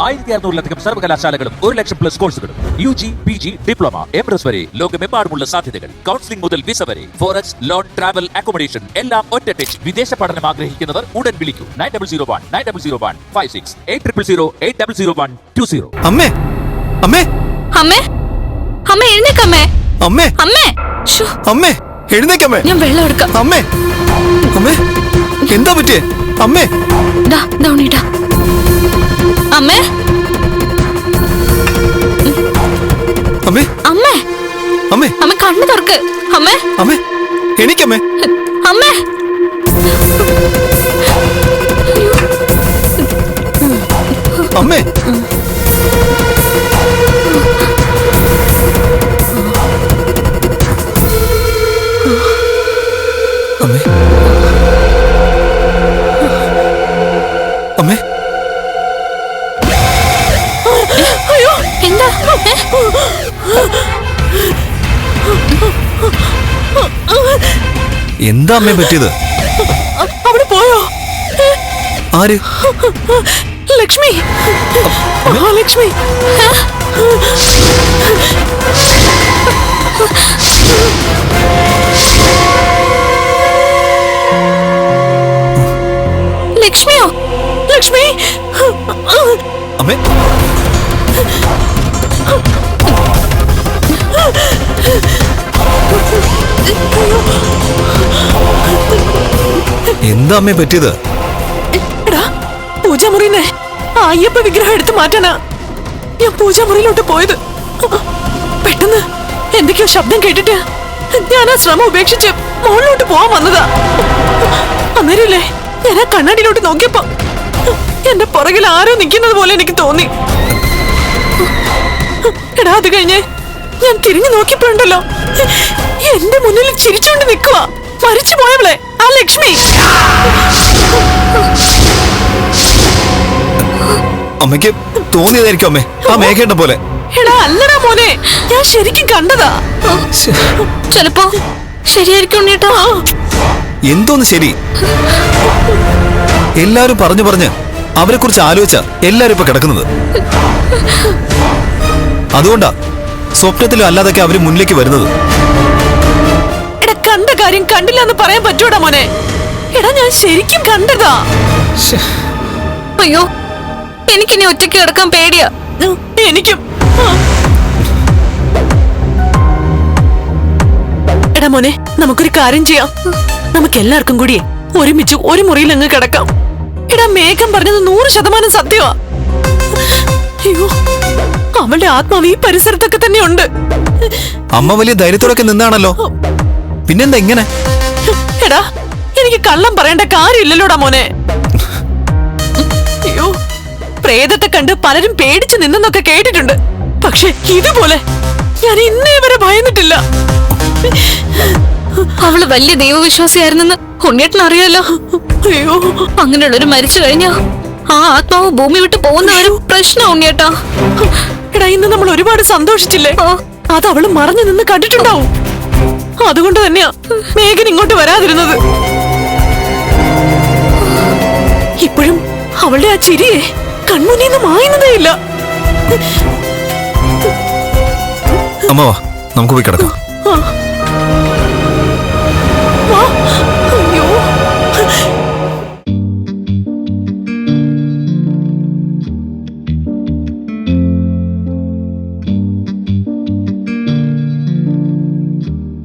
ആയിരത്തി അറുന്നൂറിലധികം സർവകലാശാലകളും ഒരു ലക്ഷം പ്ലസ് കോഴ്സുകളും U G P G diploma M S വരെ ലോകമെമ്പാടുമുള്ള സാധ്യതകൾ. കൗൺസിലിംഗ് മുതൽ വിസ വരെ. ഫോറക്സ് ലോൺ ട്രാവൽ അക്കോമഡേഷൻ എല്ലാം ഒറ്റ ടച്ച് വിദേശ പഠനം ആഗ്രഹിക്കുന്നവർ ഉടൻ വിളിക്കൂ. Nine double zero one nine double zero one five six eight triple zero eight double zero one two zero അമ്മേ അമ്മേ. അമ്മേ അമ്മേ എഴുന്നേക്കമ്മേ അമ്മേ. അമ്മേ. അമ്മേ. എഴുന്നേക്കമ്മേ ഞാൻ വെള്ളം എടുക്കാം. അമ്മേ. അമ്മേ എന്താ പറ്റിയേ? അമ്മേ. ഡാ ഉണ്ണീട്ടാ. അമ്മേ? അമ്മേ? അമ്മേ? അമ്മേ? അമ്മ കണ്ണു തുറക്ക്. അമ്മേ? അമ്മേ എനിക്കമ്മേ അമ്മേ? അമ്മേ. അമ്മേ. എന്താ അമ്മേ പറ്റിയത്? അവിടെ പോയോ? ആര്? ലക്ഷ്മി. ലക്ഷ്മി. ലക്ഷ്മിയോ? ലക്ഷ്മി. അമ്മേ. എന്താ അമ്മേ പറ്റിയത്? അയ്യപ്പ വിഗ്രഹം എടുത്തു മാറ്റാനാ ഞാൻ പൂജാമുറിയിലോട്ട് പോയത്. പെട്ടെന്ന് എന്തൊക്കെയോ ശബ്ദം കേട്ടിട്ട് ഞാൻ ആ ശ്രമം ഉപേക്ഷിച്ച് മുകളിലോട്ട് പോവാൻ വന്നതാ. അന്നേരല്ലേ ഞാൻ ആ കണ്ണാടിയിലോട്ട് നോക്കിയപ്പോ എന്റെ പുറകിൽ ആരോ നിൽക്കുന്നത് പോലെ എനിക്ക് തോന്നി. എടാ അത് കഴിഞ്ഞ് ഞാൻ തിരിഞ്ഞു നോക്കിയപ്പോഴുണ്ടല്ലോ. എന്റെ മുന്നിൽ ചിരിച്ചുകൊണ്ട് നിൽക്കുക മരിച്ചു പോയവളെ ആ ലക്ഷ്മി. അമ്മയ്ക്ക് തോന്നിയതായിരിക്കും അമ്മേ. ആ മേഘേണ്ട പോലെ. എടാ അല്ലടാ മോനെ. ഞാൻ ശരിക്കും കണ്ടതാ. ചിലപ്പോ ശരിയായിരിക്കും ഉണ്ണീട്ടാ എന്തോന്ന് ശരി? എല്ലാരും പറഞ്ഞു പറഞ്ഞ് അവരെ കുറിച്ച് ആലോചിച്ച എല്ലാരും ഇപ്പൊ കിടക്കുന്നത്. അതുകൊണ്ടാ സ്വപ്നത്തിലും അല്ലാതൊക്കെ അവർ മുന്നിലേക്ക് വരുന്നത്. കണ്ട കാര്യം കണ്ടില്ല എന്ന് പറയാൻ പറ്റൂടാ മോനെ. എടാ ഞാൻ ശരിക്കും കണ്ടതാ അയ്യോ എനിക്കിനി ഒറ്റയ്ക്ക് കിടക്കാൻ പേടിയാ. എനിക്കും. എടാ മോനെ നമുക്കൊരു കാര്യം ചെയ്യാം. നമുക്ക് എല്ലാവർക്കും കൂടി ഒരുമിച്ച് ഒരു മുറിയിൽ അങ്ങ് കിടക്കാം. എടാ മേഘം പറഞ്ഞത് നൂറ് ശതമാനം സത്യമാ അയ്യോ അവളുടെ ആത്മാവ് ഈ പരിസരത്തൊക്കെ തന്നെ ഉണ്ട് അമ്മ വലിയ ധൈര്യത്തോടൊക്കെ നിന്നാണല്ലോ. പിന്നെന്താ ഇങ്ങനെ? എടാ എനിക്ക് കള്ളം പറയേണ്ട കാര്യമില്ലല്ലോടാ മോനെ. അയ്യോ പ്രേതത്തെ കണ്ട് പലരും പേടിച്ചു നിന്നെന്നൊക്കെ കേട്ടിട്ടുണ്ട്. പക്ഷെ ഇതുപോലെ ഞാൻ ഇന്നേ വരെ ഭയന്നിട്ടില്ല. അവൾ വലിയ ദൈവവിശ്വാസിയായിരുന്നെന്ന് ഉണ്ണിയേട്ടൻ അറിയാലോ. അയ്യോ. അങ്ങനെയുള്ളൊരു മരിച്ചു കഴിഞ്ഞാ ആ ആത്മാവ് ഭൂമി വിട്ട് പോകുന്നവരും പ്രശ്നം ഉണ്ണിയേട്ടാ. എടാ ഇന്ന് നമ്മൾ ഒരുപാട് സന്തോഷിച്ചില്ലേ? അത് അവൾ മറഞ്ഞു നിന്ന് കണ്ടിട്ടുണ്ടാവും. അതുകൊണ്ട് തന്നെയാ മേഘൻ ഇങ്ങോട്ട് വരാതിരുന്നത്. ഇപ്പോഴും അവളുടെ ആ ചിരിയെ കൺമുന്നിൽ നിന്ന് മായുന്നതേ ഇല്ല. അമ്മ നമുക്ക് പോയി കിടക്കാം.